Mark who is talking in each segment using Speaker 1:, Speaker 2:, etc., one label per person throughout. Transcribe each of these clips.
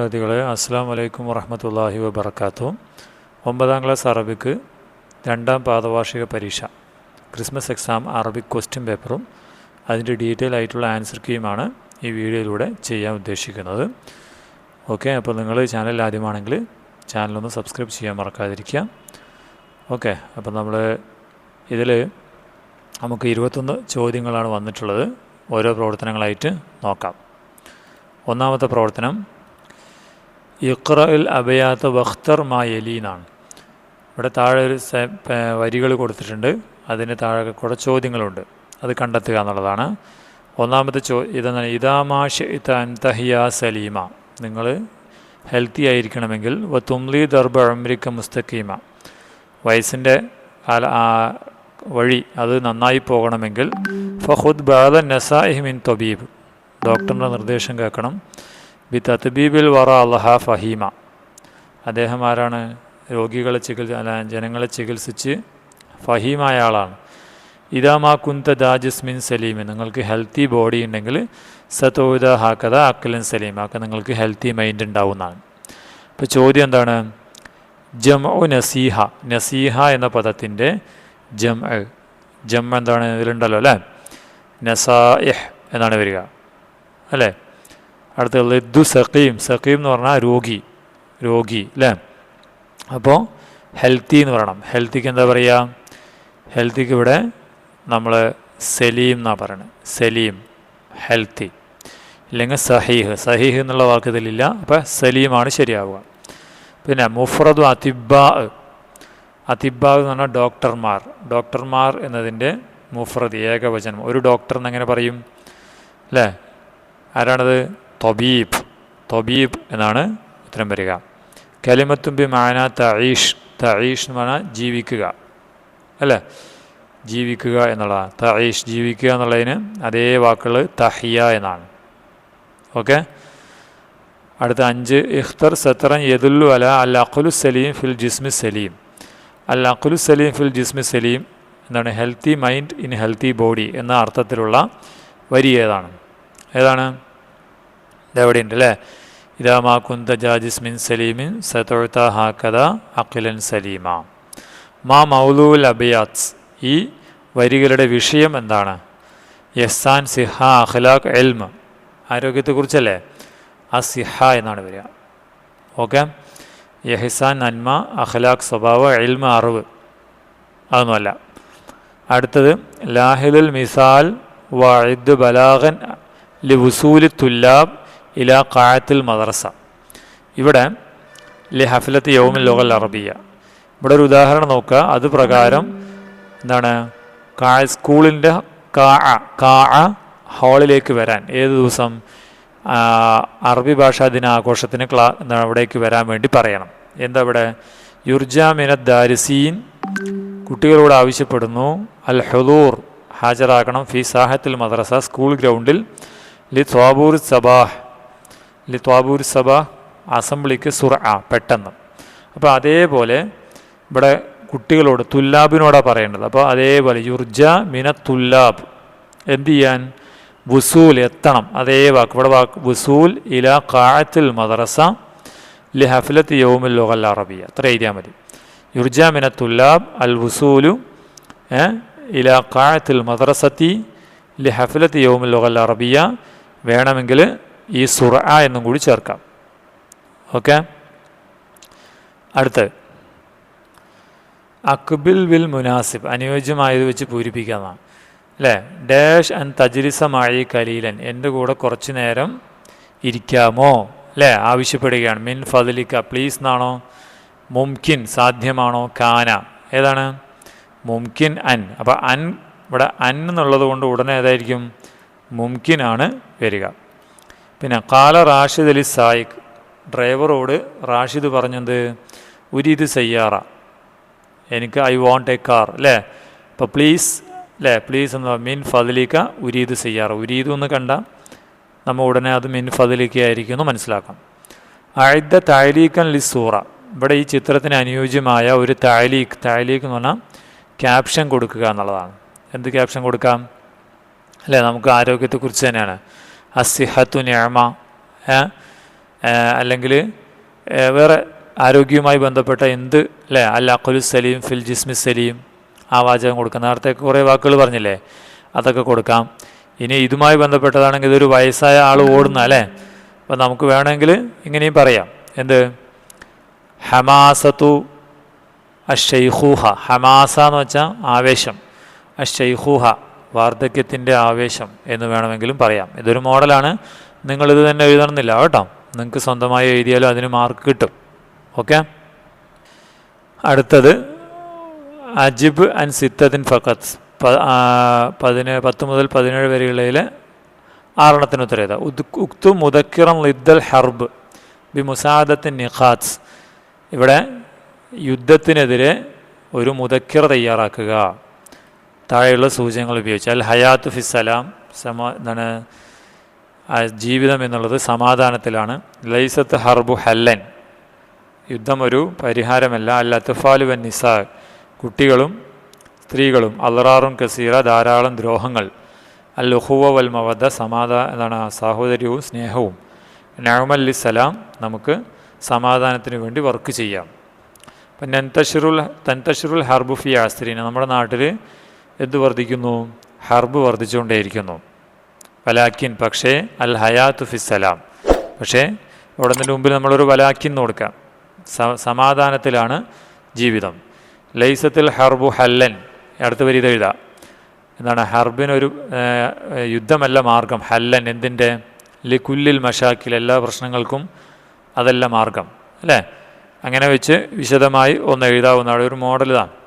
Speaker 1: വിദ്യാർത്ഥികളെ അസ്സാം വലൈക്കും വറഹമത്തല്ലാഹി വബർക്കാത്തു ഒമ്പതാം ക്ലാസ് അറബിക്ക് രണ്ടാം പാദവാർഷിക പരീക്ഷ. ക്രിസ്മസ് എക്സാം അറബിക് ക്വസ്റ്റ്യൻ പേപ്പറും അതിന്റെ ഡീറ്റെയിൽ ആയിട്ടുള്ള ആൻസർ കീയുമാണ് ഈ വീഡിയോയിലൂടെ ചെയ്യാൻ ഉദ്ദേശിക്കുന്നത്. ഓക്കെ അപ്പോൾ നിങ്ങൾ ചാനൽ ആദ്യമാണെങ്കിൽ ചാനലൊന്ന് സബ്സ്ക്രൈബ് ചെയ്യാൻ മറക്കാതിരിക്കുക. ഓക്കെ അപ്പോൾ നമ്മൾ ഇതിൽ നമുക്ക് ഇരുപത്തൊന്ന് ചോദ്യങ്ങളാണ് വന്നിട്ടുള്ളത്. ഓരോ പ്രവർത്തനങ്ങളായിട്ട് നോക്കാം. ഒന്നാമത്തെ പ്രവർത്തനം ഇഖ്റയിൽ അബയാത്ത വഖ്തർ മാ യലി എന്നാണ് ഇവിടെ താഴെ ഒരു വരികൾ കൊടുത്തിട്ടുണ്ട്. അതിന് താഴെ കുറെ ചോദ്യങ്ങളുണ്ട്. അത് കണ്ടെത്തുക എന്നുള്ളതാണ്. ഒന്നാമത്തെ ചോ ഇതെന്നാണ് ഇതാമാഷ് തഹിയ സലീമ. നിങ്ങൾ ഹെൽത്തി ആയിരിക്കണമെങ്കിൽ വ തുംലി ദർബ അമ്രിക്ക മുസ്തഖീമ. വയസ്സിന്റെ കാല വഴി അത് നന്നായി പോകണമെങ്കിൽ ഫഹുദ് ബാദ നസാഹിമിൻ തൊബീബ്. ഡോക്ടറിന്റെ നിർദ്ദേശം കേൾക്കണം. ബി തത്ബീബിൽ വറ അള്ളഹ ഫഹീമ. അദ്ദേഹം ആരാണ് രോഗികളെ ചികിത്സ അല്ല ജനങ്ങളെ ചികിത്സിച്ച് ഫഹീമായ ആളാണ്. ഇതാമാ കുന്ത ദാജിസ്മിൻ സലീമ നിങ്ങൾക്ക് ഹെൽത്തി ബോഡി ഉണ്ടെങ്കിൽ സതോദ ഹാക്കത അക്കലൻ സലീം. ആക്ക നിങ്ങൾക്ക് ഹെൽത്തി മൈൻഡ് ഉണ്ടാവുന്നതാണ്. ഇപ്പോൾ ചോദ്യം എന്താണ്? ജം ഒ നസീഹ. നസീഹ എന്ന പദത്തിന്റെ ജം ജം എന്താണ്? ഇതിലുണ്ടല്ലോ അല്ലേ? നസായിഹ് എന്നാണ് വരിക. അല്ലേ? അടുത്ത ലദ്ദു സഖീം. സഖീം എന്ന് പറഞ്ഞാൽ രോഗി. രോഗി അല്ലേ അപ്പോൾ ഹെൽത്തി എന്ന് പറയണം. ഹെൽത്തിക്ക് എന്താ പറയുക ഹെൽത്തിക്ക് ഇവിടെ നമ്മൾ സലീം എന്നാണ് പറയുന്നത് സലീം ഹെൽത്തി ഇല്ലെങ്കിൽ സഹീഹ്. സഹീഹ് എന്നുള്ള വാക്ക് ഇതിലില്ല അപ്പോൾ സലീമാണ് ശരിയാവുക. പിന്നെ മുഫ്രദു അതിബാ അതിബാ എന്ന് പറഞ്ഞാൽ ഡോക്ടർമാർ. ഡോക്ടർമാർ എന്നതിന്റെ മുഫ്രദ് ഏകവചനം. ഒരു ഡോക്ടർ എന്നെങ്ങനെ പറയും? അല്ലേ ആരാണത്? തൊബീബ് തൊബീബ് എന്നാണ് ഉത്തരം വരിക. കലിമത്തുമ്പി മാന തഈഷ് തഈഷ് എന്ന് പറഞ്ഞാൽ ജീവിക്കുക. അല്ലേ? ജീവിക്കുക എന്നുള്ളതാണ്. തഈഷ് ജീവിക്കുക എന്നുള്ളതിന് അതേ വാക്കുകൾ തഹിയ എന്നാണ്. ഓക്കെ? അടുത്ത അഞ്ച് ഇഖ്തർ സത്തറൻ യദുല്ലു അല അൽ അഖുലു സലീം ഫിൽ ജിസ്മി സലീം. അൽ അഖുലു സലീം ഫിൽ ജിസ്മി സലീം എന്താണ് healthy mind in healthy body എന്ന അർത്ഥത്തിലുള്ള വരി ഏതാണ്? ഏതാണ്? ഇതെവിടെയുണ്ട് അല്ലേ ഇതാ ജാജിസ്മിൻ സലീമിൻ സതൊഴുത്ത ഹാക്കഥ അഖിലൻ സലീമ. മാ മൗലൂൽ അബിയാത്സ് ഈ വരികളുടെ വിഷയം എന്താണ്? യസാൻ സിഹ അഖ്ലാഖ് എൽമ്. ആരോഗ്യത്തെക്കുറിച്ചല്ലേ? ആ സിഹ എന്നാണ് വരിക. ഓക്കെ? യഹിസാൻ നന്മ അഖ്ലാഖ് സ്വഭാവ എൽമ അറിവ്. അതൊന്നുമല്ല. അടുത്തത് ലാഹിദുൽ മിസാൽ വഇദ് ബലാഗൻ ലി വുസൂലി തുല്ലാബ് ഇല കായത്തിൽ മദ്രസ. ഇവിടെ ലി ഹഫലത്ത് യൗമിൽ ലോകൽ അറബിയ. ഇവിടെ ഒരു ഉദാഹരണം നോക്കുക. അത് പ്രകാരം എന്താണ്? കാ സ്കൂളിന്റെ കാ കാ ഹാളിലേക്ക് വരാൻ. ഏത് ദിവസം? അറബി ഭാഷാ ദിനാഘോഷത്തിന് ക്ലാ എന്താണ് അവിടേക്ക് വരാൻ വേണ്ടി പറയണം. എന്താ ഇവിടെ? യുർജാമിന ദാരിസീൻ. കുട്ടികളോട് ആവശ്യപ്പെടുന്നു. അൽ ഹദൂർ. ഹാജരാക്കണം. ഫി സാഹത്തിൽ മദ്രസ. സ്കൂൾ ഗ്രൗണ്ടിൽ. ലി ത്വാബൂർ സബാഹ്. ലി ത്വാബൂർ സഭ അസംബ്ലിക്ക് സുറ ആ പെട്ടെന്ന്. അപ്പോൾ അതേപോലെ ഇവിടെ കുട്ടികളോട് തുല്ലാബിനോടാണ് പറയേണ്ടത്. അപ്പോൾ അതേപോലെ യുർജ മിന തുല്ലാബ്. എന്ത് ചെയ്യാൻ? വുസൂൽ എത്തണം. അതേ വാക്ക്. ഇവിടെ വാക്ക് വുസൂൽ ഇല കാഴത്തിൽ മദ്രസ ലി ഹഫലത്ത് യൗമുൽ ലോകൽ അറബിയ. അത്ര എഴുതിയാൽ മതി. യുർജ മിന തുല്ലാബ് അൽ വുസൂലു ഇല കാഴത്തിൽ മദ്രസത്തി ലി ഹഫലത്ത് യൗമുൽ ലോകൽ അറബിയ. വേണമെങ്കിൽ ഈ സുറ എന്നും കൂടി ചേർക്കാം. ഓക്കെ? അടുത്ത് അക്ബിൽ വിൽ മുനാസിബ്. അനുയോജ്യമായത് വെച്ച് പൂരിപ്പിക്കാമെന്നാണ് അല്ലേ? ഡാഷ് ആൻഡ് തജ്രിസമായി കലീലൻ. എന്റെ കൂടെ കുറച്ച് നേരം ഇരിക്കാമോ? അല്ലേ? ആവശ്യപ്പെടുകയാണ്. മിൻ ഫതിലിക്ക പ്ലീസ് എന്നാണോ? മുംകിൻ. സാധ്യമാണോ? കാന. ഏതാണ്? മുംകിൻ അൻ. അപ്പോൾ അൻ ഇവിടെ അൻ എന്നുള്ളത് കൊണ്ട് ഉടനെ ഏതായിരിക്കും? ആണ് വരിക. പിന്നെ കാല റാഷിദ് അലി സായിഖ് ഡ്രൈവറോട് റാഷിദ് പറഞ്ഞത് ഉരിത് സയ്യാറ. എനിക്ക് ഐ വോണ്ട് എ കാർ. അല്ലേ അപ്പോൾ പ്ലീസ് അല്ലേ പ്ലീസ് എന്ന് മിൻ ഫതിലിക്ക ഉരീത് സയ്യാറ. ഉരീദ് എന്ന് കണ്ട നമ്മൾ ഉടനെ അത് മിൻ ഫതിലിക്ക ആയിരിക്കും എന്ന് മനസ്സിലാക്കാം താലീക്കൻ ലി സൂറ. ഇവിടെ ഈ ചിത്രത്തിന് അനുയോജ്യമായ ഒരു താലീക്ക് താലീക്ക് എന്ന് പറഞ്ഞാൽ ക്യാപ്ഷൻ കൊടുക്കുക എന്നുള്ളതാണ്. എന്ത് ക്യാപ്ഷൻ കൊടുക്കാം? അല്ലേ നമുക്ക് ആരോഗ്യത്തെക്കുറിച്ച് തന്നെയാണ്. അസിഹത്തു ഞാമ അല്ലെങ്കിൽ വേറെ ആരോഗ്യവുമായി ബന്ധപ്പെട്ട എന്ത് അല്ലേ? അല്ല അഖുലു സലീം ഫിൽ ജിസ്മി സലീം ആ വാചകം കൊടുക്കാം. നേരത്തെ കുറേ വാക്കുകൾ പറഞ്ഞില്ലേ? അതൊക്കെ കൊടുക്കാം. ഇനി ഇതുമായി ബന്ധപ്പെട്ടതാണെങ്കിൽ ഇതൊരു വയസ്സായ ആൾ ഓടുന്ന അല്ലേ? അപ്പം നമുക്ക് വേണമെങ്കിൽ ഇങ്ങനെയും പറയാം. എന്ത്? ഹമാസത്തു അഷൈഹൂഹ ഹമാസ എന്ന് വെച്ചാൽ ആവേശം. അഷൈഹൂഹ വാർദ്ധക്യത്തിന്റെ ആവേശം എന്ന് വേണമെങ്കിലും പറയാം. ഇതൊരു മോഡലാണ്. നിങ്ങളിത് തന്നെ എഴുതണമെന്നില്ല കേട്ടോ. നിങ്ങൾക്ക് സ്വന്തമായി എഴുതിയാലും അതിന് മാർക്ക് കിട്ടും. ഓക്കെ അടുത്തത് അജിബ് ആൻഡ് സിത്തദിൻ ഫക്കത്ത് പതിന് പത്ത് മുതൽ പതിനേഴ് വരെകളിലെ ആറെണ്ണത്തിന് ഉത്തരേത ഉക്തു മുദക്കിറം ലിദ്ദൽ ഹർബ് ബി മുസാദത്തിൻ നിഖാത്സ് ഇവിടെ യുദ്ധത്തിനെതിരെ ഒരു മുദക്കിറ തയ്യാറാക്കുക. താഴെയുള്ള സൂചനകൾ ഉപയോഗിച്ച് അൽ ഹയാത്ത് ഫിസ്സലാം സമാ എന്താണ് ജീവിതം എന്നുള്ളത് സമാധാനത്തിലാണ്. ലൈസത്ത് ഹർബു ഹല്ലൻ. യുദ്ധം ഒരു പരിഹാരമല്ല. അല്ല തുഫാലു വൻ നിസാ. കുട്ടികളും സ്ത്രീകളും അലറാറും കസീറ ധാരാളം ദ്രോഹങ്ങൾ. അൽ ഉഹുവ വൽ മവദ സമാധാ എന്താണ് സാഹോദര്യവും സ്നേഹവും. നഴമല്ലി സലാം നമുക്ക് സമാധാനത്തിന് വേണ്ടി വർക്ക് ചെയ്യാം. അപ്പം നെൻതഷിറുൽ തൻതഷിറുൽ ഹർബു ഫി ആസ്ത്രീന. നമ്മുടെ നാട്ടിൽ എന്ത് വർദ്ധിക്കുന്നു? ഹർബ് വർദ്ധിച്ചുകൊണ്ടേയിരിക്കുന്നു. വലാക്കിൻ പക്ഷേ അൽ ഹയാത്ത് ഫിസ്സലാം. പക്ഷേ ഉടനെ മുമ്പിൽ നമ്മളൊരു വലാക്കിൻ കൊടുക്കാം. സമാധാനത്തിലാണ് ജീവിതം. ലൈസത്തിൽ ഹർബു ഹല്ലൻ. അടുത്ത വരി ഇതെഴുതാം എന്താണ്? ഹർബിനൊരു യുദ്ധമല്ല മാർഗം. ഹല്ലൻ എന്തിന്റെ? ലിക്കുല്ലിൽ മഷാക്കിൽ എല്ലാ പ്രശ്നങ്ങൾക്കും അതല്ല മാർഗം. അല്ലേ? അങ്ങനെ വെച്ച് വിശദമായി ഒന്ന് എഴുതാവുന്ന ഒരു മോഡൽ ഇതാണ്.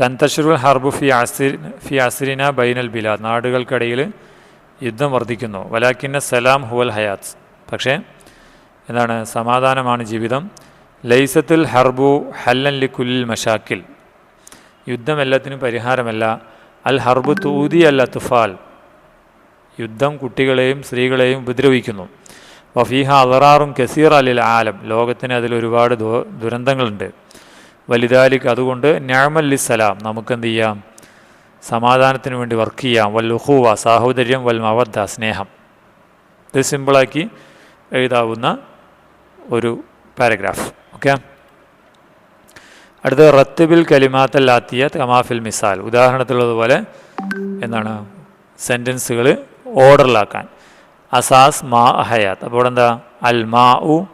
Speaker 1: തൻതഷറുൽ ഹർബു ഫി അസിർ ഫി അസിരിന ബൈനൽ ബിലാദ്. നാടുകൾക്കിടയിൽ യുദ്ധം വർദ്ധിക്കുന്നു. വലാക്കിന്ന സലാം ഹുവൽ ഹയാത്ത്. പക്ഷേ എന്താണ് സമാധാനമാണ് ജീവിതം? ലൈസത്തുൽ ഹർബു ഹല്ലൻ ലിക്കുല്ലിൽ മഷാക്കിൽ യുദ്ധം എല്ലാത്തിനും പരിഹാരമല്ല. അൽ ഹർബു തൂതി അല്ല തുഫാൽ യുദ്ധം കുട്ടികളെയും സ്ത്രീകളെയും ഉപദ്രവിക്കുന്നു. വഫീഹ അലറാറും കസീർ അലിൽ ആലം. ലോകത്തിന് അതിൽ ഒരുപാട് ദുരന്തങ്ങളുണ്ട്. വലുതാലിക്ക് അതുകൊണ്ട് ഞാമല്ലി സലാം നമുക്കെന്ത് ചെയ്യാം? സമാധാനത്തിന് വേണ്ടി വർക്ക് ചെയ്യാം. വൽ ഉഹൂവ സാഹോദര്യം വൽ മവദ്ദ സ്നേഹം. ഇത് സിമ്പിളാക്കി എഴുതാവുന്ന ഒരു പാരഗ്രാഫ്. ഓക്കെ? അടുത്തത് റത്തുബിൽ കലിമാത്തല്ലാത്തിയ തമാഫിൽ മിസാൽ. ഉദാഹരണത്തിലുള്ളതുപോലെ എന്താണ്? സെന്റൻസുകൾ ഓർഡറിലാക്കാൻ. അസാസ് മാ ഹയാത്ത്. അപ്പോൾ എന്താ അൽ മാ ഉ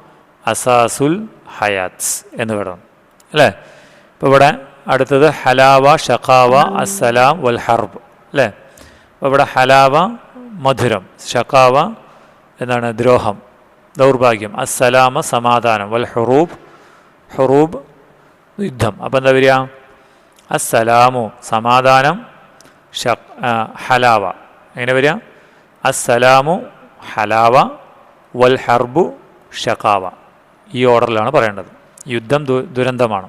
Speaker 1: അസാസുൽ ഹയാത്സ് എന്ന് വേണം. അല്ലേ? ഇപ്പോൾ ഇവിടെ അടുത്തത് ഹലാവ ഷഖാവ അസ്സലാം വൽ ഹർബ്. അല്ലേ? അപ്പോൾ ഇവിടെ ഹലാവ മധുരം. ഷഖാവ എന്താണ് ദ്രോഹം ദൗർഭാഗ്യം. അസ്സലാമ സമാധാനം. വൽ ഹുറൂബ് ഹുറൂബ് യുദ്ധം. അപ്പോൾ എന്താ വരിക? അസ്സലാമു സമാധാനം ഷ ഹലാവ. എങ്ങനെ വരിക? അസ്സലാമു ഹലാവ വൽ ഹർബു ഷക്കാവ ഈ ഓർഡറിലാണ് പറയേണ്ടത്. യുദ്ധം ദുരന്തമാണ്.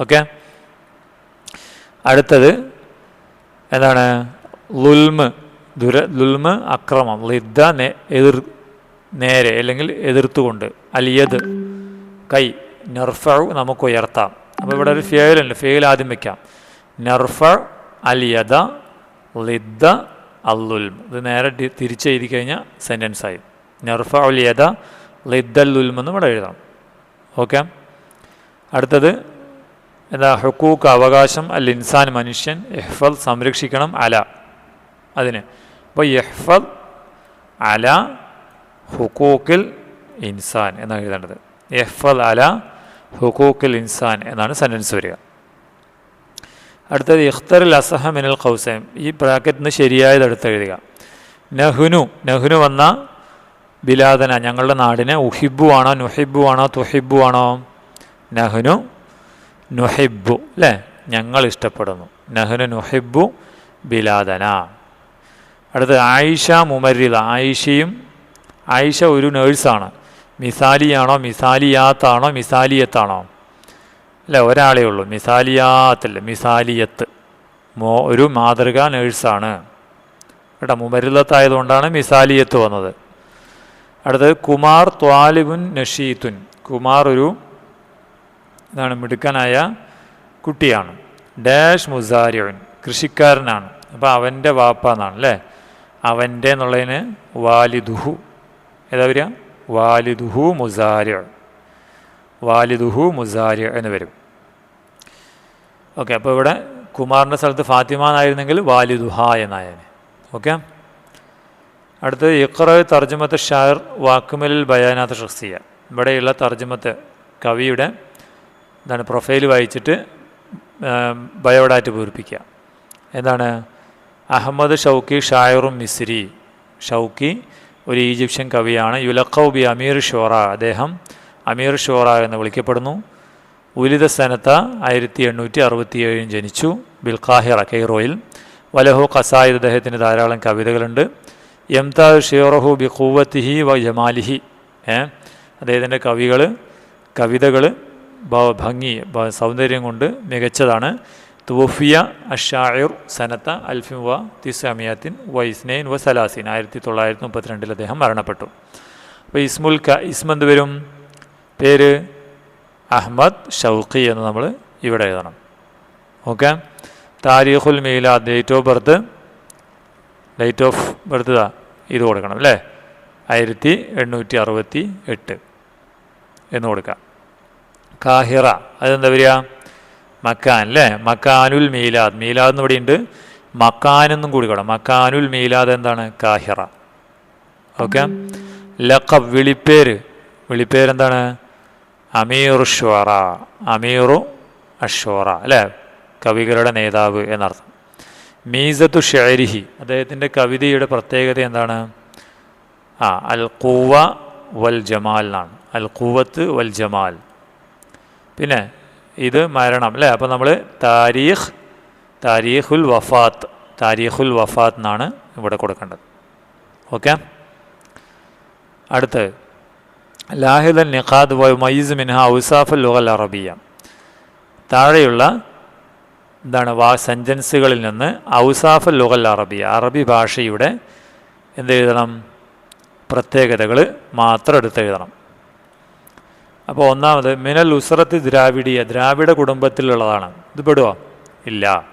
Speaker 1: ഓക്കെ? അടുത്തത് എന്താണ്? ലുൽമ് ദുര ലുൽമ് അക്രമം ലിദ്ദ എതിർ നേരെ അല്ലെങ്കിൽ എതിർത്തുകൊണ്ട് അലിയത് കൈ നെർഫ നമുക്ക് ഉയർത്താം അപ്പോൾ ഇവിടെ ഒരു ഫെയിലുണ്ട് ഫെയിൽ ആദ്യം വയ്ക്കാം നെർഫ അലിയത ലിദ്ദ അല്ലുൽം ഇത് നേരെ തിരിച്ചെഴുതി കഴിഞ്ഞാൽ സെന്റൻസായി നെർഫ അലിയത ലിദ്ദല്ലുൽം എന്ന് ഇവിടെ എഴുതാം. ഓക്കെ. അടുത്തത് എന്താ ഹുക്കൂക്ക് അവകാശം അൽ ഇൻസാൻ മനുഷ്യൻ എഹ്ഫൽ സംരക്ഷിക്കണം അല. അതിന്. അപ്പോൾ എഹ്ഫൽ അല ഹുക്കൂക്കിൽ ഇൻസാൻ എന്നാണ് എഴുതേണ്ടത്. എഹ്ഫൽ അല ഹുക്കൂക്കിൽ ഇൻസാൻ എന്നാണ് സെന്റൻസ് വരിക. അടുത്തത് ഇഖ്തറിൽ അസഹ മിനൽ ഖൗസൈം ഈ ബ്രാക്കറ്റിന് ശരിയായത് അടുത്ത് എഴുതുക. നഹുനു നഹുനു വന്ന ബിലാദന ഞങ്ങളുടെ നാടിനെ ഉഹിബു ആണോ നുഹിബു ആണോ തുഹിബു ആണോ നഹ്നു നുഹിബു അല്ലേ ഞങ്ങൾ ഇഷ്ടപ്പെടുന്നു. നഹ്നു നുഹിബു ബിലാദന അടുത്ത് ആയിഷ മുമരിത ആയിഷയും ആയിഷ ഒരു നേഴ്സാണ്. മിസാലിയാണോ മിസാലിയാത്താണോ മിസാലിയത്താണോ? അല്ല ഒരാളേ ഉള്ളൂ. മിസാലിയാത്തല്ല മിസാലിയത്ത്. മോ ഒരു മാതൃകാ നേഴ്സാണ്. കേട്ടോ മുമരിലത്തായതുകൊണ്ടാണ് മിസാലിയത്ത് വന്നത്. അടുത്തത് കുമാർ ത്വാലിബുൻ നഷീത്തുൻ. കുമാർ ഒരു എന്താണ് മിടുക്കനായ കുട്ടിയാണ്. ഡാഷ് മുസാരിയൻ കൃഷിക്കാരനാണ്. അപ്പോൾ അവന്റെ വാപ്പ എന്നാണ് അല്ലേ? അവന്റെ എന്നുള്ളതിന് വാലിദുഹു. ഏതാ വരിക? വാലിദുഹു മുസാരിയ വാലിദുഹു മുസാരിയ എന്ന് വരും. ഓക്കെ അപ്പോൾ ഇവിടെ കുമാറിന്റെ സ്ഥലത്ത് ഫാത്തിമ എന്നായിരുന്നെങ്കിൽ വാലിദുഹ എന്നായേനെ. ഓക്കെ? അടുത്ത് ഇഖ്റ തർജമത്ത് ഷാർ വാക്കുമലിൽ ബയാനാത്ത് ഷഖ്സിയ. ഇവിടെയുള്ള തർജമത്ത് കവിയുടെ എന്താണ് പ്രൊഫൈൽ വായിച്ചിട്ട് ബയോഡാറ്റ് പൂരിപ്പിക്കുക. എന്താണ്? അഹമ്മദ് ഷൗക്കി ഷായറും മിസ്രി. ഷൗക്കി ഒരു ഈജിപ്ഷ്യൻ കവിയാണ്. യുലഖൌബി അമീർ ഷോറ. അദ്ദേഹം അമീർ ഷോറ എന്ന് വിളിക്കപ്പെടുന്നു. ഉലിത സനത്ത ആയിരത്തി എണ്ണൂറ്റി അറുപത്തി ഏഴിൽ ജനിച്ചു. ബിൽഖാഹിറ കെയ്റോയിൽ വലഹു ഖസായിദ് അദ്ദേഹത്തിന് ധാരാളം കവിതകളുണ്ട്. യംതാദ് ഷിയോറഹു ബി ഖൂവത്തിഹി വ ജമാലിഹി ഏ അദ്ദേഹത്തിന്റെ കവികൾ കവിതകൾ ഭംഗി സൗന്ദര്യം കൊണ്ട് മികച്ചതാണ്. തുഫിയ അഷായുർ സനത്ത അൽഫിൻ വ തിസമിയാത്തിൻ വ ഇസ്നൈൻ വ സലാസിൻ. ആയിരത്തി തൊള്ളായിരത്തി മുപ്പത്തിരണ്ടിൽ അദ്ദേഹം മരണപ്പെട്ടു. അപ്പോൾ ഇസ്മുൽ ക ഇസ്മെന്ത് വരും? പേര് അഹമ്മദ് ഷൗഖി എന്ന് നമ്മൾ ഇവിടെ എഴുതണം. ഓക്കെ? താരീഖുൽ മീലാദ് date of birth. Date of birth ഇതാ കൊടുക്കണം അല്ലേ? ആയിരത്തി എണ്ണൂറ്റി അറുപത്തി എട്ട് എന്ന് കൊടുക്കാം. കാഹിറ അതെന്താ വരിക? മക്കാൻ അല്ലേ? മക്കാനുൽ മീലാദ്. മീലാദ് എന്ന് ഇവിടെയുണ്ട്. മക്കാനെന്നും കൂടി കൂടാം. മക്കാനുൽ മീലാദ് എന്താണ്? കാഹിറ. ഓക്കെ? ലഖബ് വിളിപ്പേര്. വിളിപ്പേര് എന്താണ്? അമീറു ഷോറ അമീറു അഷോറ അല്ലേ? കവികളുടെ നേതാവ് എന്നർത്ഥം. മീസത്തു ഷെരിഹി അദ്ദേഹത്തിന്റെ കവിതയുടെ പ്രത്യേകത എന്താണ്? ആ അൽ കൂവ വൽ ജമാൽ എന്നാണ്. അൽ കൂവത്ത് വൽ ജമാൽ. പിന്നെ ഇത് മരണം അല്ലേ? അപ്പോൾ നമ്മൾ താരീഖ് താരീഖുൽ വഫാത്ത് താരീഖുൽ വഫാത്ത് എന്നാണ് ഇവിടെ കൊടുക്കേണ്ടത്. ഓക്കെ? അടുത്ത് ലാഹിദൽ നിഖാദ് വൈസ് മിൻഹ ഔസാഫുൽ ലുഗൽ അറബിയ. താഴെയുള്ള എന്താണ് വാ സെന്റൻസുകളിൽ നിന്ന് ഔസാഫ് ലുഗൽ അറബി അറബി ഭാഷയുടെ എന്ത് എഴുതണം? പ്രത്യേകതകൾ മാത്രം എടുത്തെഴുതണം അപ്പോൾ ഒന്നാമത് മിനൽ ഉസ്രത്ത് ദ്രാവിഡിയ ദ്രാവിഡ കുടുംബത്തിലുള്ളതാണ്. ഇത് പെടുവോ? ഇല്ല.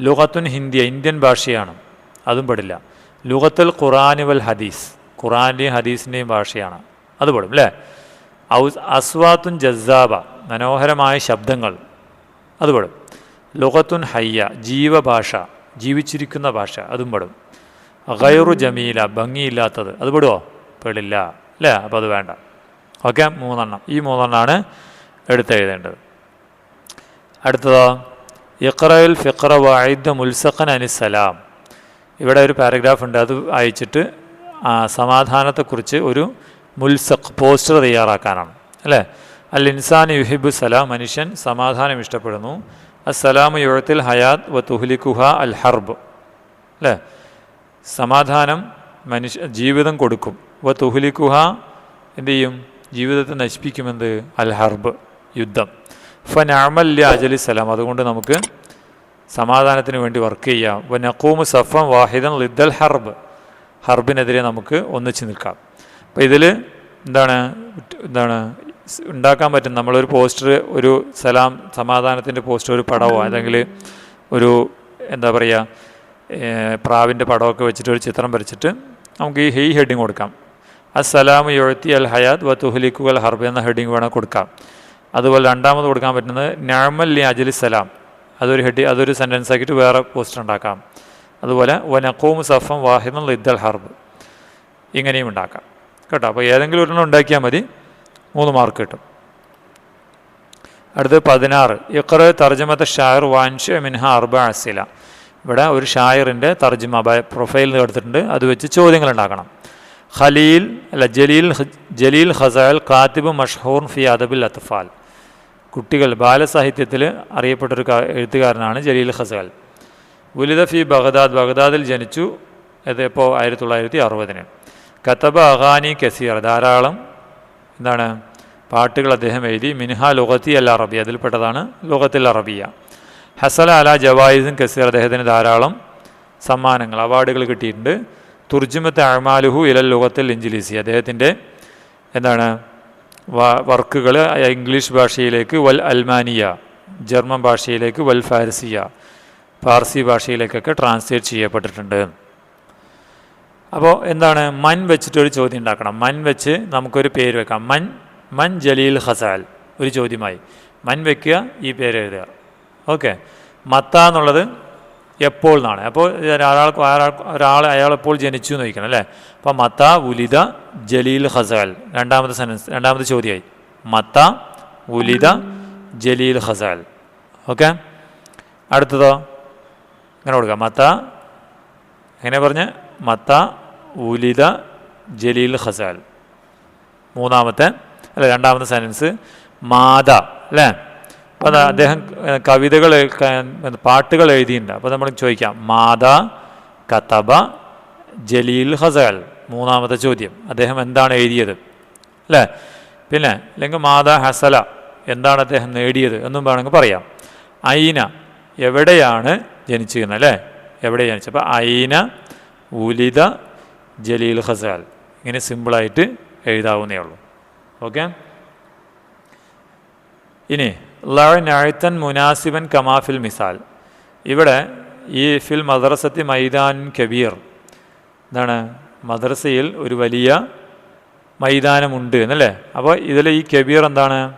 Speaker 1: ലുഹത്തുൻ ഹിന്ദിയ ഇന്ത്യൻ ഭാഷയാണ്. അതും പെടില്ല. ലുഹത്തുൽ ഖുറാനി വൽ ഹദീസ് ഖുറാന്റെയും ഹദീസിന്റെയും ഭാഷയാണ്. അത് പെടും അല്ലേ? ഔസ് അസ്വാത്തുൻ ജസാബ മനോഹരമായ ശബ്ദങ്ങൾ. അത് പെടും. ലുഗത്തുൻ ഹയ്യ ജീവഭാഷ ജീവിച്ചിരിക്കുന്ന ഭാഷ അതും പെടും. ഗൈറു ജമീല ഭംഗിയില്ലാത്തത് അത് പെടുവോ? പെടില്ല അല്ലേ? അപ്പോൾ അത് വേണ്ട. ഓക്കെ മൂന്നെണ്ണം. ഈ മൂന്നെണ്ണമാണ് എടുത്തെഴുതേണ്ടത്. അടുത്തതോ ഇഖ്റയിൽ ഫിഖ്റ വായിദ് മുൽസഖൻ അനിസലാം ഇവിടെ ഒരു പാരഗ്രാഫ് ഉണ്ട് അത് അയച്ചിട്ട് സമാധാനത്തെക്കുറിച്ച് ഒരു മുൽസഖ് പോസ്റ്റർ തയ്യാറാക്കാനാണ്. അല്ലേ? അൽ ഇൻസാൻ യുഹിബു സലാം മനുഷ്യൻ സമാധാനം ഇഷ്ടപ്പെടുന്നു. അസ്സലാമു യുഴത്തിൽ ഹയാത്ത് വ തുഹ്ലിക്കുഹ അൽ ഹർബ്. അല്ലേ? സമാധാനം മനുഷ്യ ജീവിതം കൊടുക്കും. വ തുഹ്ലിക്കുഹ എന്ത് ചെയ്യും? ജീവിതത്തെ നശിപ്പിക്കുമെന്ത്? അൽ ഹർബ് യുദ്ധം. ഫ നാമല്യ അജലി സലാം. അതുകൊണ്ട് നമുക്ക് സമാധാനത്തിന് വേണ്ടി വർക്ക് ചെയ്യാം. വ നക്കൂമ് സഫം വാഹിദൻ ലിദ്ദൽ ഹർബ്. ഹർബിനെതിരെ നമുക്ക് ഒന്നിച്ച് നിൽക്കാം. അപ്പോൾ ഇതിൽ എന്താണ് എന്താണ് ഉണ്ടാക്കാൻ പറ്റും. നമ്മളൊരു പോസ്റ്റർ ഒരു സലാം സമാധാനത്തിന്റെ പോസ്റ്റർ ഒരു പടമോ അല്ലെങ്കിൽ ഒരു എന്താ പറയുക പ്രാവിന്റെ പടമൊക്കെ വെച്ചിട്ട് ഒരു ചിത്രം വരച്ചിട്ട് നമുക്ക് ഈ ഹെയ് ഹെഡിങ് കൊടുക്കാം. അസ്സലാമു യൊഴത്തി അൽ ഹയാദ് വ തുഹലിക്കു അൽ ഹർബ് എന്ന ഹെഡിങ് വേണം കൊടുക്കാം. അതുപോലെ രണ്ടാമത് കൊടുക്കാൻ പറ്റുന്നത് നാമൽ ലി അജലി സലാം. അതൊരു ഹെഡ് അതൊരു സെന്റൻസ് ആക്കിയിട്ട് വേറെ പോസ്റ്റർ ഉണ്ടാക്കാം. അതുപോലെ വനക്കോമ് സഫം വാഹിദ് ലിദ്ദൽ ഹർബ്. ഇങ്ങനെയും ഉണ്ടാക്കാം. കേട്ടോ അപ്പോൾ ഏതെങ്കിലും ഒരെണ്ണം ഉണ്ടാക്കിയാൽ മതി. മൂന്ന് മാർക്ക് കിട്ടും. അടുത്ത് പതിനാറ്. ഇക്ര തർജമത്ത് ഷായർ വാൻഷ മിൻഹ അർബ അസില. ഇവിടെ ഒരു ഷായറിന്റെ തർജമ പ്രൊഫൈൽ എടുത്തിട്ടുണ്ട്. അത് വെച്ച് ചോദ്യങ്ങൾ ഉണ്ടാക്കണം. ഖലീൽ അല്ല ജലീൽ ജലീൽ ഖസാൽ കാത്തിബ് മഷ്ഹൂർ ഫി അദബിൽ അത്ഫാൽ. കുട്ടികൾ ബാലസാഹിത്യത്തിൽ അറിയപ്പെട്ടൊരു എഴുത്തുകാരനാണ് ജലീൽ ഖസാൽ. ഉലിദ ഫി ബഗ്ദാദ് ബഗ്ദാദിൽ ജനിച്ചു. ഇത് ഇപ്പോൾ ആയിരത്തി തൊള്ളായിരത്തി അറുപതിന്. കത്തബ അഹാനി കസീർ ധാരാളം എന്താണ്? പാട്ടുകൾ അദ്ദേഹം എഴുതി. മിൻഹ ലുഹത്തി അൽ അറബി അതിൽപ്പെട്ടതാണ് ലുഹത്തിൽ അറബിയ. ഹസല അല ജവായിസും കസീർ. അദ്ദേഹത്തിന് ധാരാളം സമ്മാനങ്ങൾ അവാർഡുകൾ കിട്ടിയിട്ടുണ്ട്. തുർജിമത്ത് അഴമാലുഹു ഇലൽ ലുഹത്തിൽ ഇഞ്ചിലീസി അദ്ദേഹത്തിന്റെ എന്താണ്? വർക്കുകൾ ഇംഗ്ലീഷ് ഭാഷയിലേക്ക് വൽ അൽമാനിയ ജർമ്മൻ ഭാഷയിലേക്ക് വൽ ഫാരസിയ ഫാർസി ഭാഷയിലേക്കൊക്കെ ട്രാൻസ്ലേറ്റ് ചെയ്യപ്പെട്ടിട്ടുണ്ട്. അപ്പോൾ എന്താണ്? മൻ വെച്ചിട്ട് ഒരു ചോദ്യം ഉണ്ടാക്കണം. മൻ വെച്ച് നമുക്കൊരു പേര് വെക്കാം. മൻ മൻ ജലീൽ ഹസാൽ ഒരു ചോദ്യമായി. മൻ വെക്കുക ഈ പേര് എഴുതുക. ഓക്കെ. മത്ത എന്നുള്ളത് എപ്പോൾ എന്നാണ്. അപ്പോൾ ഒരാൾക്ക് ഒരാൾ അയാൾ എപ്പോൾ ജനിച്ചു എന്ന് ചോദിക്കണം അല്ലേ? അപ്പോൾ മത്ത ഉലിത ജലീൽ ഹസാൽ രണ്ടാമത്തെ സെൻസ് രണ്ടാമത്തെ ചോദ്യമായി. മത്ത ഉലിത ജലീൽ ഹസാൽ ഓക്കെ? അടുത്തതോ? ഇങ്ങനെ കൊടുക്കാം. മത്ത എങ്ങനെ പറഞ്ഞ്? മത്ത ഉലിത ജലീൽ ഹസാൽ മൂന്നാമത്തെ അല്ല രണ്ടാമത്തെ സെന്റൻസ് മാത അല്ലേ? അപ്പോൾ അത് അദ്ദേഹം കവിതകൾ പാട്ടുകൾ എഴുതിയിട്ടുണ്ട്. അപ്പോൾ നമ്മൾ ചോദിക്കാം മാത കതബ ജലീൽ ഹസാൽ മൂന്നാമത്തെ ചോദ്യം അദ്ദേഹം എന്താണ് എഴുതിയത്? അല്ലേ? പിന്നെ അല്ലെങ്കിൽ മാത ഹസല എന്താണ് അദ്ദേഹം നേടിയത് എന്നും വേണമെങ്കിൽ പറയാം. ഐന എവിടെയാണ് ജനിച്ചിരുന്നത്? അല്ലേ? എവിടെ ജനിച്ചത്? അപ്പോൾ ഐന ഉലിത ജലീൽ ഹസാൽ ഇങ്ങനെ സിമ്പിളായിട്ട് എഴുതാവുന്നേ ഉള്ളൂ. ഓക്കെ ഇനി ലഴത്തൻ മുനാസിബൻ കമാഫിൽ മിസാൽ. ഇവിടെ ഈ ഫിൽ മദ്രസത്തി മൈദാൻ കബീർ. എന്താണ് മദ്രസയിൽ ഒരു വലിയ മൈതാനമുണ്ട് എന്നല്ലേ? അപ്പോൾ ഇതിൽ ഈ കബീർ എന്താണ്?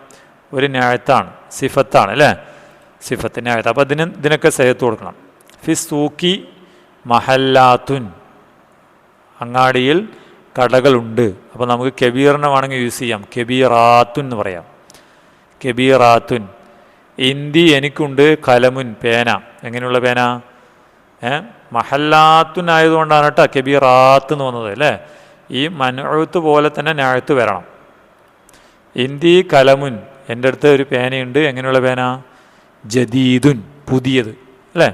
Speaker 1: ഒരു ഞാഴത്താണ് സിഫത്താണ് അല്ലേ? സിഫത്ത് ഞാഴത്ത് അപ്പോൾ ഇതിന് ഇതിനൊക്കെ സേഹത്ത് കൊടുക്കണം. ഫിസ് തൂക്കി മഹല്ലാത്തുൻ. അങ്ങാടിയിൽ കടകളുണ്ട്. അപ്പോൾ നമുക്ക് കെബീറിനെ വേണമെങ്കിൽ യൂസ് ചെയ്യാം. കെബീറാത്തുൻ എന്ന് പറയാം. കെബീറാത്തുൻ. ഇന്തി എനിക്കുണ്ട് കലമുൻ പേന. എങ്ങനെയുള്ള പേന? ഏ? മഹല്ലാത്തുൻ ആയതുകൊണ്ടാണ് കേട്ടോ കെബീറാത്ത് എന്ന് വന്നത് അല്ലേ? ഈ മനഴുത്ത് പോലെ തന്നെ ഞാഴത്ത് വരണം. ഇന്തി കലമുൻ. എന്റെ അടുത്ത് ഒരു പേനയുണ്ട്. എങ്ങനെയുള്ള പേന? ജദീദുൻ പുതിയത് അല്ലേ?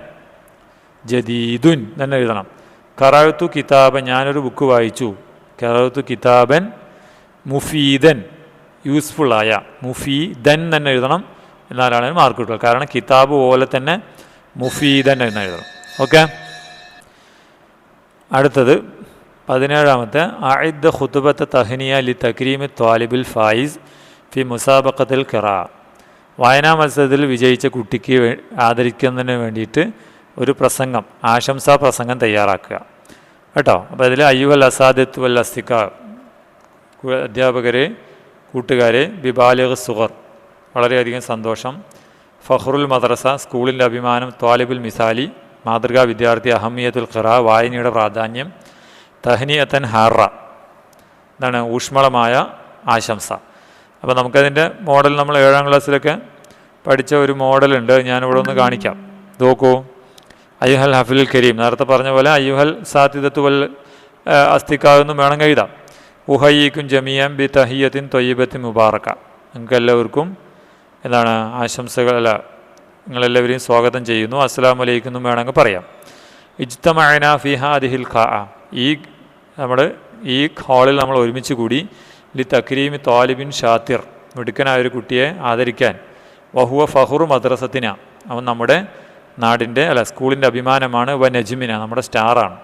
Speaker 1: ജദീദുൻ തന്നെ എഴുതണം. കറായത്തു കിതാബൻ ഞാനൊരു ബുക്ക് വായിച്ചു. കറാഴത്തു കിതാബൻ മുഫീദൻ. യൂസ്ഫുള്ളായ മുഫീദൻ തന്നെ എഴുതണം എന്നാലാണ് മാർക്ക് കിട്ടുക. കാരണം കിതാബ് പോലെ തന്നെ മുഫീദൻ എന്ന് എഴുതണം. ഓക്കെ? അടുത്തത് പതിനേഴാമത്തെ. ആയിദ് ഖുതുബത്ത് തഹ്നിയ ലി തക്രീമി ത്വാലിബിൽ ഫായിസ് ഫി മുസാബക്കത്തിൽ ഖിറ. വായനാ മത്സരത്തിൽ വിജയിച്ച കുട്ടിക്ക് ആദരിക്കുന്നതിന് വേണ്ടിയിട്ട് ഒരു പ്രസംഗം ആശംസാ പ്രസംഗം തയ്യാറാക്കുക. കേട്ടോ? അപ്പോൾ ഇതിൽ അയ്യുവൽ അസാദിത്ത് വൽ അസ്തിക്ക അധ്യാപകരെ കൂട്ടുകാരെ ബിബാലിഖ് സുഹർ വളരെയധികം സന്തോഷം. ഫഹ്റുൽ മദ്രസ സ്കൂളിന്റെ അഭിമാനം ത്വാലിബുൽ മിസാലി മാതൃകാ വിദ്യാർത്ഥി അഹമ്മിയത്തുൽ ഖിറ വായനയുടെ പ്രാധാന്യം തഹ്നിയത്തൻ ഹാറ. എന്താണ് ഊഷ്മളമായ ആശംസ. അപ്പോൾ നമുക്കതിന്റെ മോഡൽ നമ്മൾ ഏഴാം ക്ലാസ്സിലൊക്കെ പഠിച്ച ഒരു മോഡലുണ്ട്. ഞാനിവിടെ ഒന്ന് കാണിക്കാം. നോക്കൂ. അയ്യുഹൽ ഹഫിൽ കരീം. നേരത്തെ പറഞ്ഞ പോലെ അയ്യുഹൽ സാധ്യതത്ത് വൽ അസ്തിക്കാവെന്നും വേണമെങ്കിൽ എഴുതാം. ഉഹയ്യിക്കും ജമിയം ബി തഹിയത്തിൻ തൊയ്യബത്തിൻ മുബാറക്ക. നിങ്ങൾക്ക് എല്ലാവർക്കും എന്താണ് ആശംസകൾ? അല്ല നിങ്ങളെല്ലാവരെയും സ്വാഗതം ചെയ്യുന്നു. അസ്സാം വലൈക്കും എന്നും വേണമെങ്കിൽ പറയാം. ഇജ്തമഅന ഫി ഹാദിഹിൽ ഖാ. ഈ നമ്മൾ ഈ ഹാളിൽ നമ്മൾ ഒരുമിച്ച് കൂടി ലി തക്രീമി താലിബിൻ ഷാത്തിർ മിടുക്കനായ ഒരു കുട്ടിയെ ആദരിക്കാൻ. വഹുവ ഫഹുർ മദ്രസത്തിന. അവൻ നമ്മുടെ നാടിന്റെ അല്ല സ്കൂളിന്റെ അഭിമാനമാണ് വ നജ്മിന നമ്മുടെ സ്റ്റാറാണ്.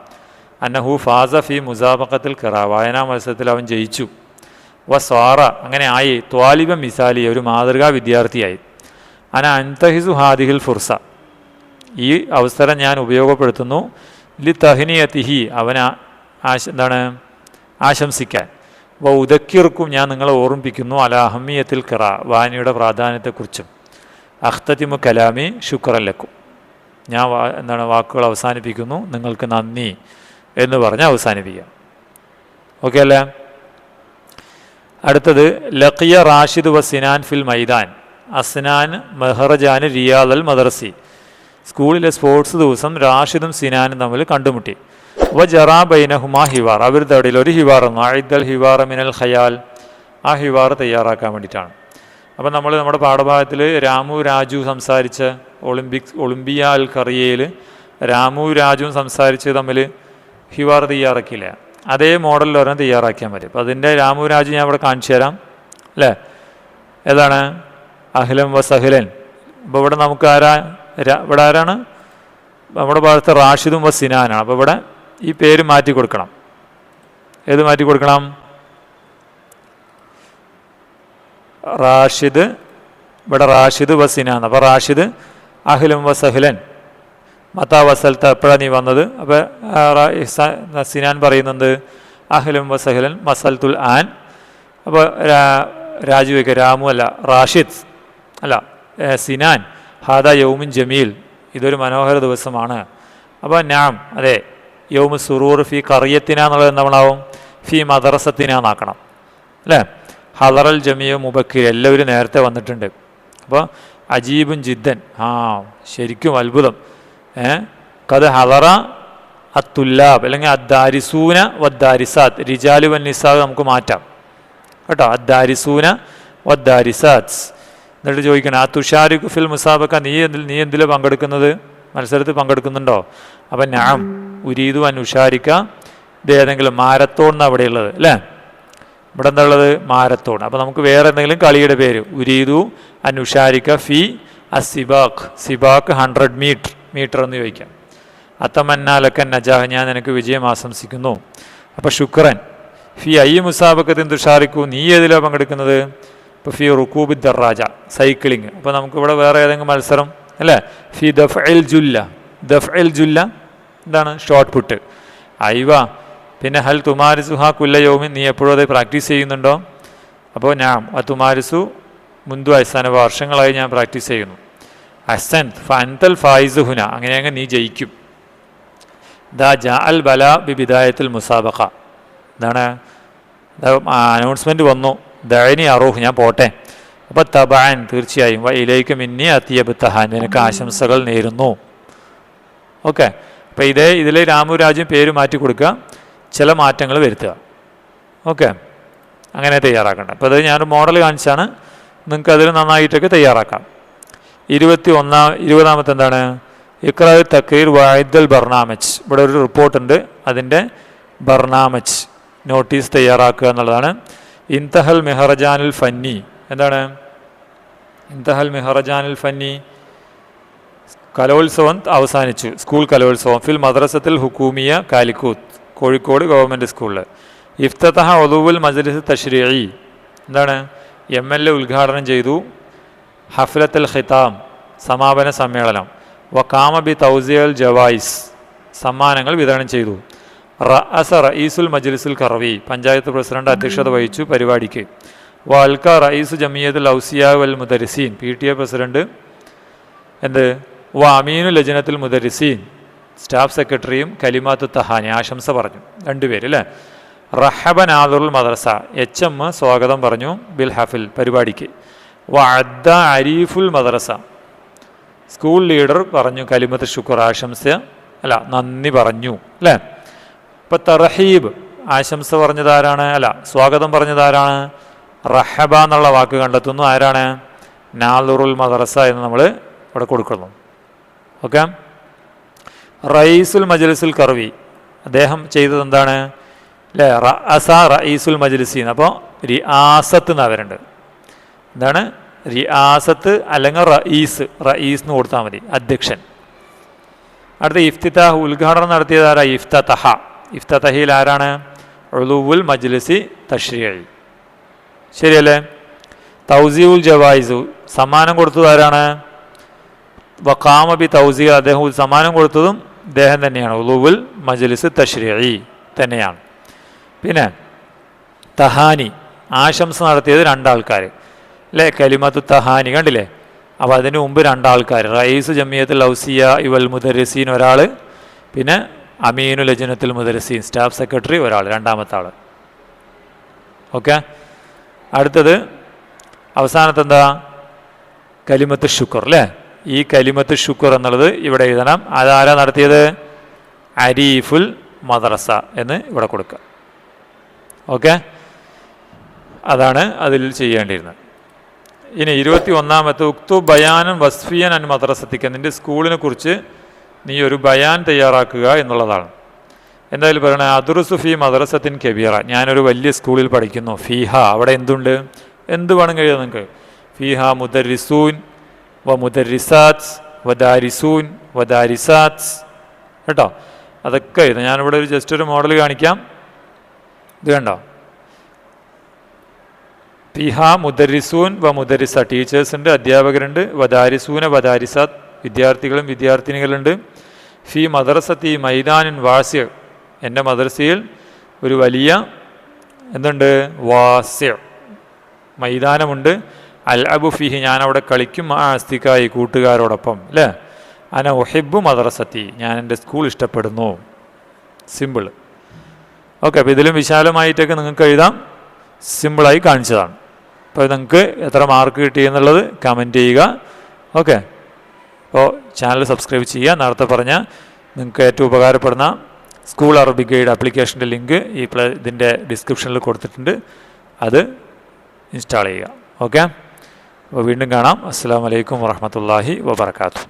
Speaker 1: അന്നഹു ഫാസ ഫി മുസാബക്കത്തിൽ കിറ വായനാ മത്സരത്തിൽ അവൻ ജയിച്ചു. വ സ്വാറ അങ്ങനെ ആയി. ത്വാലിബ മിസാലി ഒരു മാതൃകാ വിദ്യാർത്ഥിയായി. അന അൻതഹിസു ഹാദിഹിൽ ഫുർസ. ഈ അവസരം ഞാൻ ഉപയോഗപ്പെടുത്തുന്നു. ലി തഹ്നിയതിഹി അവന ആശ എന്താണ് ആശംസിക്കാൻ. വ ഉദക്കിർക്കും ഞാൻ നിങ്ങളെ ഓർമ്മിപ്പിക്കുന്നു അല അഹമ്മിയത്തിൽ കിറ വായനയുടെ പ്രാധാന്യത്തെക്കുറിച്ചും. അഖ്തതിമു കലാമി ശുക്രല്ലക്കും ഞാൻ എന്താണ് വാക്കുകൾ അവസാനിപ്പിക്കുന്നു നിങ്ങൾക്ക് നന്ദി എന്ന് പറഞ്ഞ് അവസാനിപ്പിക്കാം. ഓക്കെ അല്ലേ? അടുത്തത് ലഖിയ റാഷിദ് വ സിനാൻ ഫിൽ മൈദാൻ അസ്നാൻ മെഹറജാൻ റിയാദ് അൽ മദർസി. സ്കൂളിലെ സ്പോർട്സ് ദിവസം റാഷിദും സിനാനും തമ്മിൽ കണ്ടുമുട്ടി. വ ജറാ ബൈനഹുമാ ഹിവാർ. അവരുടെ ഇടയിൽ ഒരു ഹിവാർ എന്നു അഴിദൽ ഹിവാർ മിനൽ ഖയാൽ. ആ ഹിവാർ തയ്യാറാക്കാൻ വേണ്ടിയിട്ടാണ്. അപ്പം നമ്മൾ നമ്മുടെ പാഠഭാഗത്തിൽ രാമു രാജു സംസാരിച്ച ഒളിമ്പിക്സ് ഒളിമ്പിയ അൽ കറിയയിൽ രാമു രാജുവും സംസാരിച്ച് തമ്മിൽ ഹിവാർ തയ്യാറാക്കിയില്ല. അതേ മോഡലിൽ ഒരെണ്ണം തയ്യാറാക്കിയാൽ മതി. അപ്പോൾ അതിന്റെ രാമു രാജു ഞാൻ ഇവിടെ കാണിച്ചു തരാം. അല്ലേ? ഏതാണ്? അഹ്ലൻ വ സഹിലൻ അപ്പോൾ ഇവിടെ നമുക്ക് ആരാ ഇവിടെ ആരാണ്? നമ്മുടെ ഭാഗത്ത് റാഷിദും വ സിനാനാണ്. അപ്പോൾ ഇവിടെ ഈ പേര് മാറ്റി കൊടുക്കണം. ഏത് മാറ്റി കൊടുക്കണം? റാഷിദ് ഇവിടെ റാഷിദ് വസിനാന്ന് അപ്പോൾ റാഷിദ് അഹ്ലും വസഹിലൻ. സഹ്ലൻ മത്താ വസൽത്ത എപ്പോഴാണ് നീ വന്നത്? അപ്പോൾ സിനാൻ പറയുന്നുണ്ട് അഹിലും വസഹലൻ മസൽത്തുൽ ആൻ. അപ്പോൾ രാജുവയ്ക്ക് രാമു അല്ല റാഷിദ് അല്ല സിനാൻ. ഹാദ യൗമിൻ ജമീൽ. ഇതൊരു മനോഹര ദിവസമാണ്. അപ്പോൾ നാം അതെ യൗമു സുറൂർ ഫി കറിയത്തിന എന്നുള്ളത് എന്താവണാവും? ഫി മദറസത്തിന അല്ലേ? ഹദറൽ ജമിയ മുബക്കിർ എല്ലാവരും നേരത്തെ വന്നിട്ടുണ്ട്. അപ്പോൾ അജീബും ജിദ്ദൻ. ആ ശരിക്കും അത്ഭുതം. ഏ? കത് ഹലറ അത്തുല്ലാബ് അല്ലെങ്കിൽ അദ്ദാരിസൂന വദ്ദാരിസാത്ത്. റിജാലു വൻ നിസാദ് നമുക്ക് മാറ്റാം. കേട്ടോ? അദ്ദാരിസൂന വദ്ദാരിസാദ് എന്നിട്ട് ചോദിക്കണം ആ തുഷാരിഖ് ഫിൽ മുസാബക്ക നീ എന്തിൽ നീ എന്തിൽ പങ്കെടുക്കുന്നത്? മത്സരത്തിൽ പങ്കെടുക്കുന്നുണ്ടോ? അപ്പം ഞാൻ ഉരീതു അൻ ഉഷാരിക്ക ഇത് ഏതെങ്കിലും മാരത്തോൺ എന്നാണ് അവിടെയുള്ളത് അല്ലേ? ഇവിടെ എന്താ ഉള്ളത്? മാരത്തോൺ. അപ്പോൾ നമുക്ക് വേറെ എന്തെങ്കിലും കളിയുടെ പേര്. ഉരീദു അനുഷാരിക്ക ഫി അ സിബാഖ് ഹൺഡ്രഡ് മീറ്റർ മീറ്റർ എന്ന് ചോദിക്കാം. അത്തമന്നാലക്കൻ നജാഹ് ഞാൻ നിനക്ക് വിജയം ആശംസിക്കുന്നു. അപ്പോൾ ശുക്രൻ ഫി അയ്യ മുസാബക്കത്തിൻ തുഷാറിക്കു നീ ഏതിലാണ് പങ്കെടുക്കുന്നത്? ഇപ്പോൾ ഫി റുക്കൂബി ദറാജ സൈക്ലിംഗ്. അപ്പോൾ നമുക്കിവിടെ വേറെ ഏതെങ്കിലും മത്സരം? അല്ലേ? ഫി ദഫ് എൽ ജുല്ല. ദഫ് എൽ ജുല്ല എന്താണ്? ഷോർട്ട് പുട്ട് ഐവ പിന്നെ ഹൽ തുമാരിസു ഹാ കുല്ലയോമിൻ നീ എപ്പോഴും അത് പ്രാക്ടീസ് ചെയ്യുന്നുണ്ടോ? അപ്പോൾ ഞാൻ ആ തുമാരിസു മുൻതു അയസാന വർഷങ്ങളായി ഞാൻ പ്രാക്ടീസ് ചെയ്യുന്നു. അസൻ ഫൻതൽ ഫായിസ് ഹുന അങ്ങനെയങ്ങ് നീ ജയിക്കും. ദാ ജാ അൽ ബല ബി ബിദായത്തിൽ മുസാബഖ. എന്താണ് അനൗൺസ്മെന്റ് വന്നു. ദയനി അറൂഹ് ഞാൻ പോട്ടെ. അപ്പോൾ തബാൻ തീർച്ചയായും വ ഇലേക്ക് മിന്നി അത്തിയബുത്തഹാൻ നിനക്ക് ആശംസകൾ നേരുന്നു. ഓക്കെ. അപ്പോൾ ഇതേ ഇതിലെ രാമുരാജ്യം പേര് മാറ്റി കൊടുക്കുക. ചില മാറ്റങ്ങൾ വരുത്തുക. ഓക്കെ? അങ്ങനെ തയ്യാറാക്കണം അപ്പോൾ അത് ഞാനൊരു മോഡൽ കാണിച്ചാണ്. നിങ്ങൾക്ക് അതിൽ നന്നായിട്ടൊക്കെ തയ്യാറാക്കാം. ഇരുപത്തി ഒന്നാം ഇരുപതാമത്തെ എന്താണ്? ഇക്ര തക്കീർ വായ്ദൽ ബർണാമച്ച് ഇവിടെ ഒരു റിപ്പോർട്ടുണ്ട്. അതിന്റെ ബർണാമച്ച് നോട്ടീസ് തയ്യാറാക്കുക എന്നുള്ളതാണ്. ഇൻതഹൽ മെഹറജാനുൽ ഫന്നി. എന്താണ്? ഇൻതഹൽ മെഹറജാനുൽ ഫന്നി. കലോത്സവം അവസാനിച്ചു. സ്കൂൾ കലോത്സവം. ഫിൽ മദ്രസത്തിൽ ഹുക്കൂമിയ കാലിക്കൂത്ത്. കോഴിക്കോട് ഗവൺമെന്റ് സ്കൂളിൽ ഇഫ്തഹ ഒതുവുൽ മജ്ലിസ് തഷ്രീഇ എന്താണ്? എം എൽ എ ഉദ്ഘാടനം ചെയ്തു. ഹഫ്ലത്തുൽ ഖിതാം സമാപന സമ്മേളനം. വക്കാമ ബി തൗസിയൽ ജവായിസ് സമ്മാനങ്ങൾ വിതരണം ചെയ്തു. റഅസ റഈസുൽ മജ്ലിസുൽ കറവി പഞ്ചായത്ത് പ്രസിഡന്റ് അധ്യക്ഷത വഹിച്ചു പരിപാടിക്ക്. വാൽക്ക റഈസ് ജമിയത്തുൽ ഔസിയ വൽ മുദരിസീൻ പി ടി എ പ്രസിഡന്റ്. എന്ത്? വ അമീനു ലജനത്തുൽ മുദരിസീൻ. സ്റ്റാഫ് സെക്രട്ടറിയും കലിമാത്തു തഹാനി ആശംസ പറഞ്ഞു. രണ്ടുപേര് അല്ലേ റഹബ ആദുൽ മദ്രസ എച്ച് എം സ്വാഗതം പറഞ്ഞു ബിൽ ഹഫിൽ പരിപാടിക്ക്. വഅദ്ദ അദ്ദ അരീഫുൽ മദ്രസ. സ്കൂൾ ലീഡർ പറഞ്ഞു കലിമത്ത് ശുക്ർ ആശംസ അല്ല നന്ദി പറഞ്ഞു അല്ലേ ഇപ്പം തറഹീബ് ആശംസ പറഞ്ഞത് ആരാണ് അല്ല സ്വാഗതം പറഞ്ഞത് ആരാണ് റഹബ എന്നുള്ള വാക്ക് കണ്ടെത്തുന്നു ആരാണ്? നാലുറുൽ മദ്രസ എന്ന് നമ്മൾ ഇവിടെ കൊടുക്കുന്നു. ഓക്കെ? റയീസുൽ മജലിസുൽ കർവി. അദ്ദേഹം ചെയ്തത് എന്താണ്? അല്ലേ റഅസ റയീസുൽ എന്ന് അപ്പോൾ റിയാസത്ത് എന്ന് അവരുണ്ട് എന്താണ്? റിയാസത്ത് അല്ലെങ്കിൽ റയീസ്. റയീസ് എന്ന് കൊടുത്താൽ മതി. അധ്യക്ഷൻ. അടുത്ത ഇഫ്തിതാഹ് ഉദ്ഘാടനം നടത്തിയത് ആരാ? ഇഫ്തഹ ഇഫ്തഹയിൽ ആരാണ്? ഉളുവുൽ മജ്ലിസി തഷ്രിയായി ശരിയല്ലേ? തൗസിയുൽ ജവായിസു. സമ്മാനം കൊടുത്തത് ആരാണ്? വക്കാമബി തൗസിയ അദ്ദേഹം സമ്മാനം കൊടുത്തതും ഇദ്ദേഹം തന്നെയാണ്. ഉളുവുൽ മജ്ലിസ് തഷ്രീ തന്നെയാണ്. പിന്നെ തഹാനി ആശംസ നടത്തിയത് രണ്ടാൾക്കാർ അല്ലേ കലിമത്ത് തഹാനി കണ്ടില്ലേ? അപ്പോൾ അതിന് മുമ്പ് രണ്ടാൾക്കാർ റയീസ് ജമിയത്തുൽ ഔസിയ ഇവൽ മുദരസീൻ ഒരാൾ പിന്നെ അമീനു ലജനത്തുൽ മുദരസീൻ സ്റ്റാഫ് സെക്രട്ടറി ഒരാൾ രണ്ടാമത്തെ ആൾ ഓക്കെ? അടുത്തത് അവസാനത്തെന്താ? കലിമത്ത് ഷുക്കർ അല്ലേ ഈ കലിമത്ത് ഷുക്കർ എന്നുള്ളത് ഇവിടെ എഴുതണം. അതാരാ നടത്തിയത്? അരീഫുൽ മദ്രസ എന്ന് ഇവിടെ കൊടുക്കുക. ഓക്കെ? അതാണ് അതിൽ ചെയ്യേണ്ടിയിരുന്നത്. ഇനി ഇരുപത്തി ഒന്നാമത്തെ ഉക്തു ബയാനും വസ്ഫിയൻ അൻ മദ്രസത്തിക്ക് നിന്റെ സ്കൂളിനെ കുറിച്ച് നീ ഒരു ബയാൻ തയ്യാറാക്കുക എന്നുള്ളതാണ്. എന്തായാലും പറയണേ അതുറുസുഫി മദ്രസത്തിൻ കബീറ. ഞാനൊരു വലിയ സ്കൂളിൽ പഠിക്കുന്നു. ഫീഹ അവിടെ എന്തുണ്ട്? എന്ത് വേണം കഴിയുക നിങ്ങൾക്ക്? ഫീഹ മുദരിസൂൻ വ മുദരിസാത്ത് വദാരിസൂൻ വദാരിസാത്ത് കേട്ടോ? അതൊക്കെ എഴുതാം. ഞാനിവിടെ ഒരു ജസ്റ്റ് ഒരു മോഡൽ കാണിക്കാം. ഇത് കണ്ടോ? പിഹാ മുദരിസൂൻ വ മുദരിസ. ടീച്ചേഴ്സ് ഉണ്ട് അധ്യാപകരുണ്ട് വദാരിസൂന വദാരിസ വിദ്യാർത്ഥികളും വിദ്യാർത്ഥിനികളുണ്ട്. ഫി മദ്രസത്തി മൈതാനിൻ വാസ്യ. എന്റെ മദ്രസയിൽ ഒരു വലിയ എന്തുണ്ട്? വാസ്യ. മൈതാനമുണ്ട്. അൽ അബു ഫിഹി ഞാൻ അവിടെ കളിക്കും ആ അസ്തിക്കായി കൂട്ടുകാരോടൊപ്പം അല്ലേ അന ഒഹിബു മദ്രസത്തി ഞാൻ എന്റെ സ്കൂൾ ഇഷ്ടപ്പെടുന്നു. സിമ്പിൾ ഓക്കെ അപ്പോൾ ഇതിലും വിശാലമായിട്ടൊക്കെ നിങ്ങൾക്ക് എഴുതാം. സിമ്പിളായി കാണിച്ചതാണ്. അപ്പോൾ നിങ്ങൾക്ക് എത്ര മാർക്ക് കിട്ടി എന്നുള്ളത് കമന്റ് ചെയ്യുക. ഓക്കെ. അപ്പോൾ ചാനൽ സബ്സ്ക്രൈബ് ചെയ്യുക. നേരത്തെ പറഞ്ഞ നിങ്ങൾക്ക് ഏറ്റവും ഉപകാരപ്പെടുന്ന സ്കൂൾ അറബി ഗൈഡ് ആപ്ലിക്കേഷന്റെ ലിങ്ക് ഈ പ്ലേ ഇതിന്റെ ഡിസ്ക്രിപ്ഷനിൽ കൊടുത്തിട്ടുണ്ട്. അത് ഇൻസ്റ്റാൾ ചെയ്യുക. ഓക്കെ? വീണ്ടും കാണാം. അസ്സാം വലൈക്കും വാഹമത്തല്ലാഹി വാബർക്കാത്തു